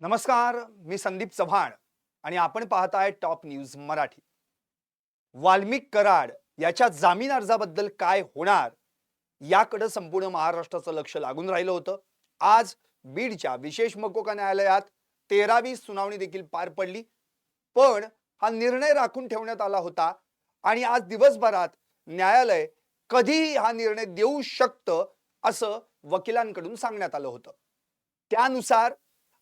नमस्कार मी संदीप चव्हाण आणि आपण पाहताय टॉप न्यूज मराठी. वाल्मिक कराड याच्या जामीन अर्जाबद्दल काय होणार याकडे संपूर्ण महाराष्ट्राचं लक्ष लागून राहिलं होतं. आज बीडच्या विशेष मकोका न्यायालयात तेरावी सुनावणी देखील पार पडली. पण हा निर्णय राखून ठेवण्यात आला होता आणि आज दिवसभरात न्यायालय कधीही हा निर्णय देऊ शकतं असं वकिलांकडून सांगण्यात आलं होतं. त्यानुसार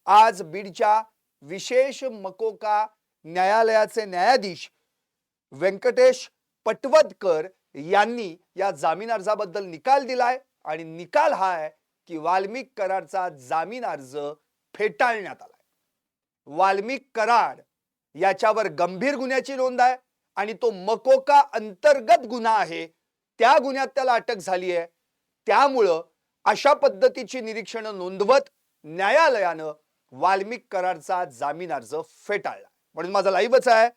आज बीडच्या विशेष मकोका न्यायालयाचे न्यायाधीश व्यंकटेश पटवदकर यांनी या जामीन अर्जाबद्दल निकाल दिलाय आणि निकाल हा आहे की वाल्मिक कराडचा जामीन अर्ज फेटाळण्यात आलाय. वाल्मिक कराड याच्यावर गंभीर गुन्ह्याची नोंद आहे आणि तो मकोका अंतर्गत गुन्हा आहे त्या गुन्ह्यात त्याला अटक झाली आहे. त्यामुळं अशा पद्धतीची निरीक्षणं नोंदवत न्यायालयानं वाल्मिक कराडचा जामीन अर्ज फेटाळला. म्हणून माझा लाईव्हच आहे.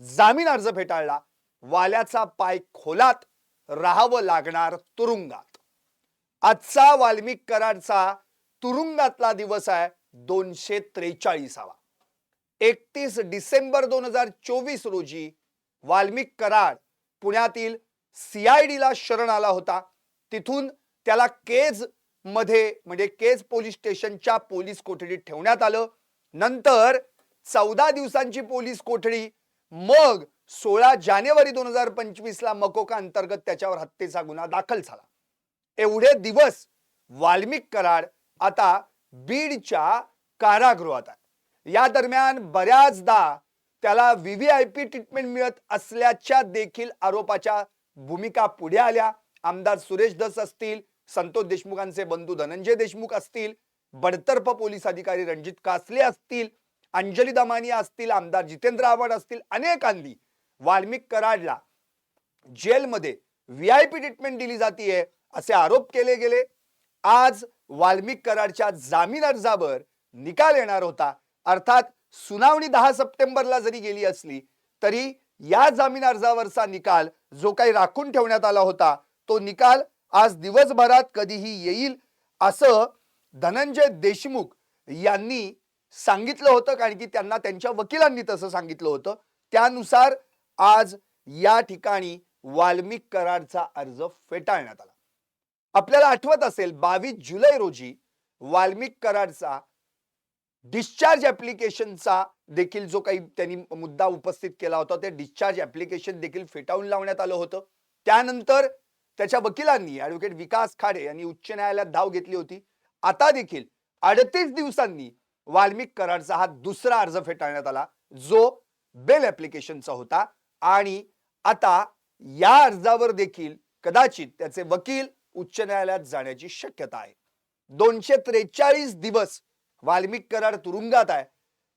जामीन अर्ज फेटाळला. वाल्याचा पाय खोलात राहावं लागणार तुरुंगात. आजचा वाल्मिक कराडचा तुरुंगातला दिवस आहे दोनशे त्रेचाळीसावा. एकतीस डिसेंबर दोन हजार चोवीस रोजी वाल्मिक कराड पुण्यातील सीआयडीला शरण आला होता. तिथून त्याला केज मध्ये म्हणजे केज पोलीस स्टेशनच्या पोलीस कोठडीत ठेवण्यात आलं. नंतर चौदा दिवसांची पोलीस कोठडी मग सोळा जानेवारी दोन हजार पंचवीस ला मकोका अंतर्गत त्याच्यावर हत्येचा गुन्हा दाखल झाला. एवढे दिवस वाल्मिक कराड आता बीडच्या कारागृहात आहे. या दरम्यान बऱ्याचदा त्याला व्हीव्हीआयपी ट्रीटमेंट मिळत असल्याच्या देखील आरोपाच्या भूमिका पुढे आल्या. आमदार सुरेश दस असतील संतोष देशमुखांचे बंधू धनंजय देशमुख असतील बडतर्फ पोलीस अधिकारी रणजित कासले असतील अंजली दमानी असतील आमदार जितेंद्र आव्हाड असतील अनेकांनी वाल्मिक कराडला जेलमध्ये व्ही आय पी ट्रीटमेंट दिली जातीये असे आरोप केले गेले. आज वाल्मिक कराडच्या जामीन अर्जावर निकाल येणार होता. अर्थात सुनावणी दहा सप्टेंबरला जरी गेली असली तरी या जामीन अर्जावरचा निकाल जो काही राखून ठेवण्यात आला होता तो निकाल आज दिवसभरात कधीही येईल असं धनंजय देशमुख यांनी सांगितलं होतं कारण की त्यांना त्यांच्या वकिलांनी तसं सांगितलं होतं. त्यानुसार आज या ठिकाणी वाल्मिक कराडचा अर्ज फेटाळण्यात आला. आपल्याला आठवत असेल बावीस जुलै रोजी वाल्मिक कराडचा डिस्चार्ज ऍप्लिकेशनचा देखील जो काही त्यांनी मुद्दा उपस्थित केला होता ते डिस्चार्ज ऍप्लिकेशन देखील फेटाळून लावण्यात आलं होतं. त्यानंतर त्याच्या वकिलांनी ऍडव्होकेट विकास खाडे यांनी उच्च न्यायालयात धाव घेतली होती. आता देखील अडतीस दिवसांनी वाल्मिक कराडचा हा दुसरा अर्ज फेटाळण्यात आला जो बेल ऍप्लिकेशनचा होता. आणि आता या अर्जावर देखील कदाचित त्याचे वकील उच्च न्यायालयात जाण्याची शक्यता आहे. दोनशे त्रेचाळीस दिवस वाल्मिक कराड तुरुंगात आहे.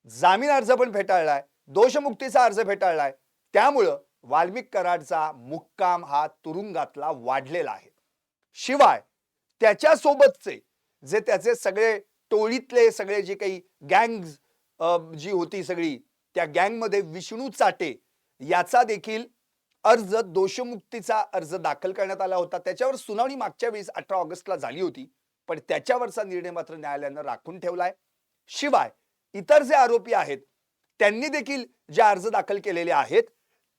जामीन अर्ज पण फेटाळलाय. दोषमुक्तीचा अर्ज फेटाळलाय. त्यामुळं वाल्मिक कराडचा मुक्काम हा तुरुंगातला वाढलेला आहे. शिवाय त्याच्यासोबतचे जे त्याचे सगळे टोळीतले सगळे जे काही गँग जी होती सगळी त्या गँगमध्ये विष्णू चाटे याचा देखील अर्ज दोषमुक्तीचा अर्ज दाखल करण्यात आला होता. त्याच्यावर सुनावणी मागच्या वेळेस अठरा ऑगस्टला झाली होती पण त्याच्यावरचा निर्णय मात्र न्यायालयानं राखून ठेवलाय. शिवाय इतर जे आरोपी आहेत त्यांनी देखील जे अर्ज दाखल केलेले आहेत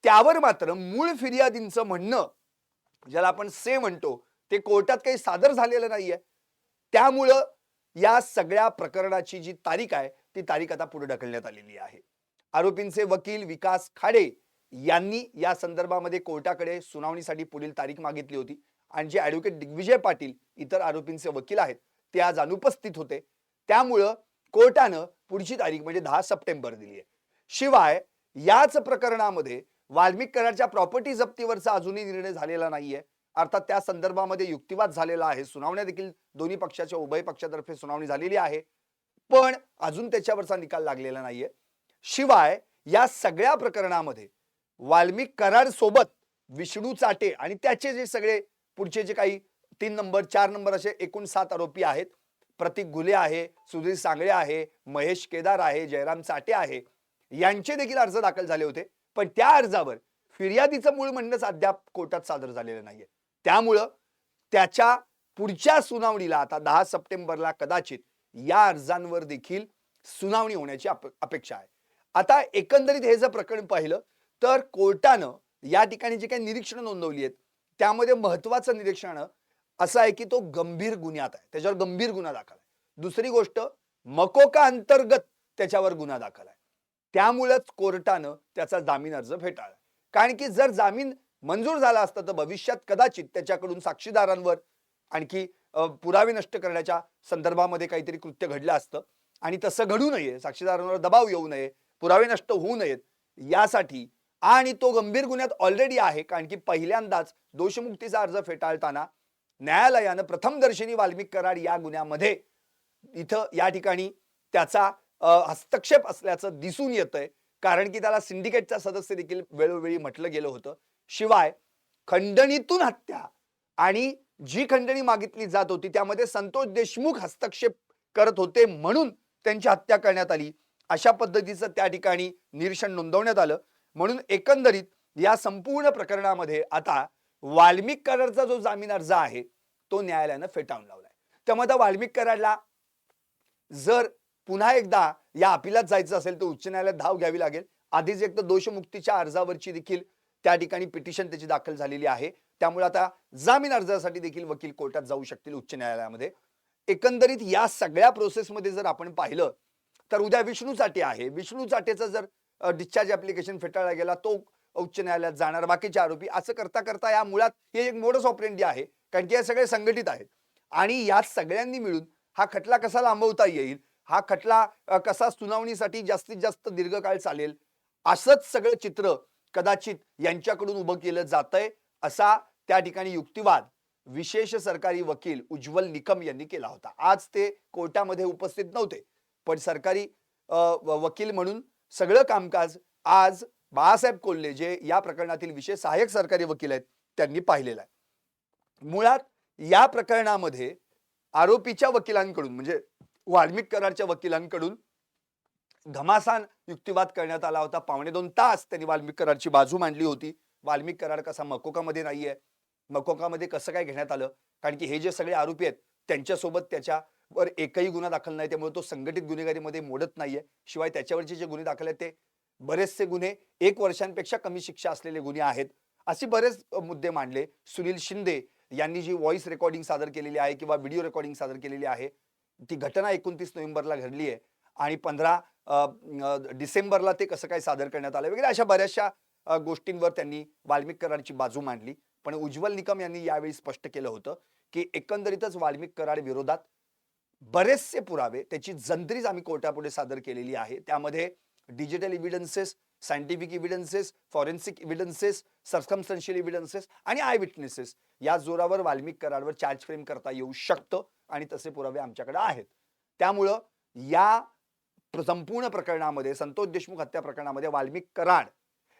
त्यावर मात्र मूळ फिर्यादींचं म्हणणं ज्याला आपण से म्हणतो ते कोर्टात काही सादर झालेलं नाहीये. त्यामुळं या सगळ्या प्रकरणाची जी तारीख आहे ती तारीख आता पुढे ढकलण्यात आलेली आहे. आरोपींचे वकील विकास खाडे यांनी या संदर्भामध्ये कोर्टाकडे सुनावणीसाठी पुढील तारीख मागितली होती. आणि जे ॲडव्होकेट दिग्विजय पाटील इतर आरोपींचे वकील आहेत ते आज अनुपस्थित होते. त्यामुळं कोर्टानं पुढची तारीख म्हणजे दहा सप्टेंबर दिली आहे शिवाय याच प्रकरणामध्ये वाल्मिक कराडच्या प्रॉपर्टी जप्तीवरचा अजूनही निर्णय झालेला नाहीये. अर्थात त्या संदर्भामध्ये युक्तिवाद झालेला आहे. सुनावण्या देखील दोन्ही पक्षाच्या उभय पक्षातर्फे सुनावणी झालेली आहे. पण अजून त्याच्यावरचा निकाल लागलेला नाहीये. शिवाय या सगळ्या प्रकरणामध्ये वाल्मिक कराड सोबत विष्णू चाटे आणि त्याचे जे सगळे पुढचे जे काही तीन नंबर चार नंबर असे एकूण सात आरोपी आहेत. प्रतीक घुले आहे सुधीर सांगळे आहे महेश केदार आहे जयराम चाटे आहे. यांचे देखील अर्ज दाखल झाले होते. पण त्या अर्जावर फिर्यादीचं मूळ म्हणणंच अद्याप कोर्टात सादर झालेलं नाहीये. त्यामुळं त्याच्या पुढच्या सुनावणीला आता दहा सप्टेंबरला कदाचित या अर्जांवर देखील सुनावणी होण्याची अपेक्षा आहे. आता एकंदरीत हे जर प्रकरण पाहिलं तर कोर्टानं या ठिकाणी जे काही निरीक्षणं नोंदवली आहेत त्यामध्ये महत्वाचं निरीक्षण असं आहे की तो गंभीर गुन्ह्यात आहे. त्याच्यावर गंभीर गुन्हा दाखल आहे. दुसरी गोष्ट मकोका अंतर्गत त्याच्यावर गुन्हा दाखल आहे. त्यामुळंच कोर्टानं त्याचा जामीन अर्ज फेटाळला. कारण की जर जामीन मंजूर झाला असता तर भविष्यात कदाचित त्याच्याकडून साक्षीदारांवर आणखी पुरावे नष्ट करण्याच्या संदर्भामध्ये काहीतरी कृत्य घडलं असतं. आणि तसं घडू नये साक्षीदारांवर दबाव येऊ नये पुरावे नष्ट होऊ नयेत यासाठी आणि तो गंभीर गुन्ह्यात ऑलरेडी आहे कारण की पहिल्यांदाच दोषमुक्तीचा अर्ज फेटाळताना न्यायालयानं प्रथमदर्शनी वाल्मिक कराड या गुन्ह्यामध्ये इथं या ठिकाणी त्याचा हस्तक्षेप असल्याचं दिसून येतंय. कारण की त्याला सिंडिकेटचा सदस्य देखील वेळोवेळी म्हटलं गेलं होतं. शिवाय खंडणीतून हत्या आणि जी खंडणी मागितली जात होती त्यामध्ये संतोष देशमुख हस्तक्षेप करत होते म्हणून त्यांची हत्या करण्यात आली. अशा पद्धतीचं त्या ठिकाणी निरीक्षण नोंदवण्यात आलं. म्हणून एकंदरीत या संपूर्ण प्रकरणामध्ये आता वाल्मिक कराडचा जो जामीन अर्ज आहे तो न्यायालयानं फेटाळून लावलाय. त्यामुळे आता वाल्मिक कराडला जर पुन्हा एकदा या अपिलात जायचं असेल तर उच्च न्यायालयात धाव घ्यावी लागेल. आधीच एक तर दोषमुक्तीच्या अर्जावरची देखील त्या ठिकाणी पिटिशन त्याची दाखल झालेली आहे. त्यामुळे आता जामीन अर्जासाठी देखील वकील कोर्टात जाऊ शकतील उच्च न्यायालयामध्ये. एकंदरीत या सगळ्या प्रोसेसमध्ये जर आपण पाहिलं तर उद्या विष्णू चाटे आहे. विष्णू चाटेचं जर डिस्चार्ज ऍप्लिकेशन फेटाळला गेला तो उच्च न्यायालयात जाणार. बाकीचे आरोपी असं करता करता या मुळात हे एक मोडस ऑपरेंडी आहे. कारण की हे सगळे संघटित आहेत. आणि या सगळ्यांनी मिळून हा खटला कसा लांबवता येईल हा खटला कसा सुनावणीसाठी जास्तीत जास्त दीर्घकाळ चालेल? असंच सगळं चित्र कदाचित यांच्याकडून उभं केलं जातंय असा त्या ठिकाणी युक्तिवाद विशेष सरकारी वकील उज्ज्वल निकम यांनी केला होता. आज ते कोर्टामध्ये उपस्थित नव्हते पण सरकारी वकील म्हणून सगळं कामकाज आज बाळासाहेब कोल्हे जे या प्रकरणातील विशेष सहाय्यक सरकारी वकील आहेत त्यांनी पाहिलेलं आहे. मुळात या प्रकरणामध्ये आरोपीच्या वकिलांकडून म्हणजे वाल्मिक कराडच्या वकिलांकडून घमासान युक्तिवाद करण्यात आला होता. पावणे दोन तास त्यांनी वाल्मिक कराडची बाजू मांडली होती. वाल्मिक कराड कसा मकोकामध्ये नाहीये. मकोकामध्ये कसं काय घेण्यात आलं? कारण की हे जे सगळे आरोपी आहेत त्यांच्यासोबत त्याच्यावर एकही गुन्हा दाखल नाही. त्यामुळे तो संघटित गुन्हेगारीमध्ये मोडत नाहीये. शिवाय त्याच्यावरचे जे गुन्हे दाखल आहेत ते बरेचसे गुन्हे एक वर्षांपेक्षा कमी शिक्षा असलेले गुन्हे आहेत. असे बरेच मुद्दे मांडले. सुनील शिंदे यांनी जी व्हॉइस रेकॉर्डिंग सादर केलेली आहे किंवा व्हिडिओ रेकॉर्डिंग सादर केलेली आहे ती घटना एकोणतीस नोव्हेंबरला घडली आहे. आणि पंधरा डिसेंबरला ते कसं काय सादर करण्यात आलं वगैरे अशा बऱ्याचशा गोष्टींवर त्यांनी वाल्मिक बाजू मांडली. पण उज्ज्वल निकम यांनी यावेळी स्पष्ट केलं होतं की एकंदरीतच वाल्मिक कराड विरोधात बरेचसे पुरावे त्याची जंत्रीच आम्ही कोर्टापुढे सादर केलेली आहे. त्यामध्ये digital evidences scientific evidences forensic evidences circumstantial evidences आणि आय विटनेसेस या जोरावर वाल्मिक कराडवर चार्ज फ्रेम करता येऊ शकतं. आणि तसे पुरावे आमच्याकडे आहेत. त्यामुळं या संपूर्ण प्रकरणामध्ये संतोष देशमुख हत्या प्रकरणामध्ये वाल्मिक कराड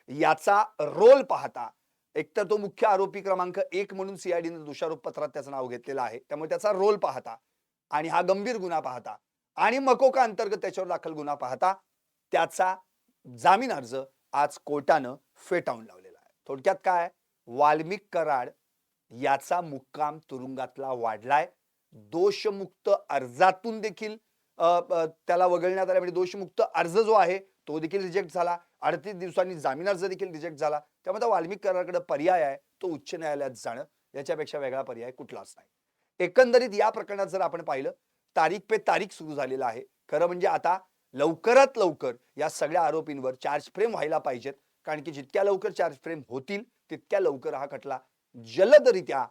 याचा रोल पाहता एकतर तो मुख्य आरोपी क्रमांक एक म्हणून सीआयडीने दोषारोप पत्रात त्याचं नाव घेतलेलं आहे. त्यामुळे त्याचा रोल पाहता आणि हा गंभीर गुन्हा पाहता आणि मकोका अंतर्गत त्याच्यावर दाखल गुन्हा पाहता त्याचा जामीन अर्ज आज कोर्टानं फेटाळून लावलेला आहे. थोडक्यात काय? वाल्मिक कराड याचा मुक्काम तुरुंगातला वाढलाय. दोषमुक्त अर्जातून देखील त्याला वगळण्यात आलं. म्हणजे दोषमुक्त अर्ज जो आहे तो देखील रिजेक्ट झाला. अडतीस दिवसांनी जामीन अर्ज देखील रिजेक्ट झाला. त्यामुळे आता वाल्मिक कराराकडे पर्याय आहे तो उच्च न्यायालयात जाणं. याच्यापेक्षा वेगळा पर्याय कुठलाच नाही. एकंदरीत या प्रकरणात जर आपण पाहिलं तारीख पे तारीख सुरू झालेलं आहे. खरं म्हणजे आता लवकरात लवकर या सगळ्या आरोपींवर चार्ज फ्रेम व्हायला पाहिजेत. कारण की जितक्या लवकर चार्ज फ्रेम होतील तितक्या लवकर हा खटला जलदरित्या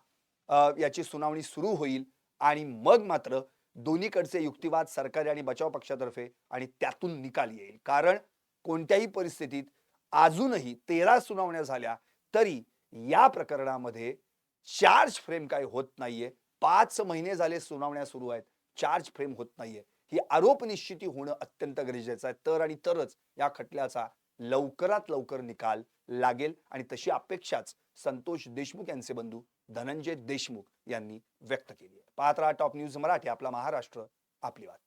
याची सुनावणी सुरू होईल. आणि मग मात्र दोन्हीकडचे युक्तिवाद सरकारी आणि बचाव पक्षातर्फे आणि त्यातून निकाल येईल. कारण कोणत्याही परिस्थितीत अजूनही तेरा सुनावण्या झाल्या तरी या प्रकरणामध्ये चार्ज फ्रेम काय होत नाहीये. पाच महिने झाले सुनावण्या सुरू आहेत. चार्ज फ्रेम होत नाहीये. ही आरोप निश्चिती होणं अत्यंत गरजेचं आहे. तर आणि तरच या खटल्याचा लवकरात लवकर निकाल लागेल आणि तशी अपेक्षाच संतोष देशमुख यांचे बंधू धनंजय देशमुख यांनी व्यक्त केली आहे. पाहत राहा टॉप न्यूज मराठी आपला महाराष्ट्र आपली बात